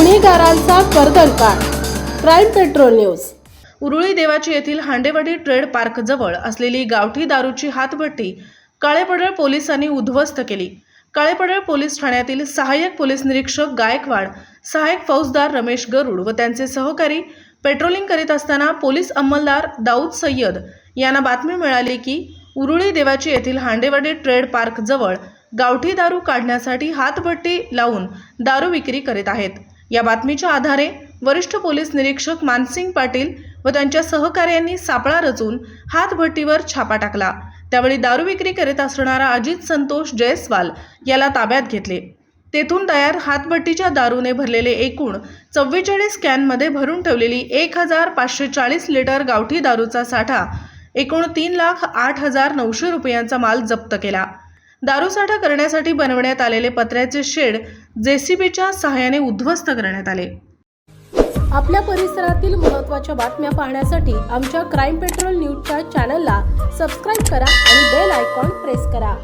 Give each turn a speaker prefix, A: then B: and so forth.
A: बातमीदारांचा कर्दनकाळ crime patrol news.
B: Uruli Devachi येथील Handewadi trade park जवळ असलेली गावठी दारूची हातभट्टी काळेपडळ पोलिसांनी उद्ध्वस्त केली. काळेपडळ पोलीस ठाण्यातील सहाय्यक पोलीस निरीक्षक गायकवाड सहाय्यक फौजदार रमेश गरुड व त्यांचे सहकारी पेट्रोलिंग करीत असताना पोलीस अंमलदार दाऊद सय्यद यांना बातमी मिळाली की उरुळी देवाची येथील हांडेवाडी ट्रेड पार्क जवळ गावठी दारू काढण्यासाठी हातभट्टी लावून दारू विक्री करीत आहेत. या बातमीच्या आधारे वरिष्ठ पोलीस निरीक्षक मानसिंग पाटील व त्यांच्या सहकार्यांनी सापळा रचून हातभट्टीवर छापा टाकला. त्यावेळी दारू विक्री करीत असणारा अजित संतोष जयस्वाल याला ताब्यात घेतले. तेथून तयार हातभट्टीच्या दारूने भरलेले एकूण चव्वेचाळीस कॅनमध्ये भरून ठेवलेली एक हजार पाचशे चाळीस लिटर गावठी दारूचा साठा एकूण तीन लाख आठ हजार नऊशे रुपयांचा माल जप्त केला. दारूसाठा करण्यासाठी बनवण्यात आलेले पत्र्याचे शेड जेसीबीच्या सहाय्याने उद्ध्वस्त करण्यात आले.
A: आपल्या परिसरातील महत्त्वाच्या बातम्या पाहण्यासाठी आमच्या क्राईम पेट्रोल न्यूजच्या चॅनलला सबस्क्राईब करा आणि बेल आयकॉन प्रेस करा.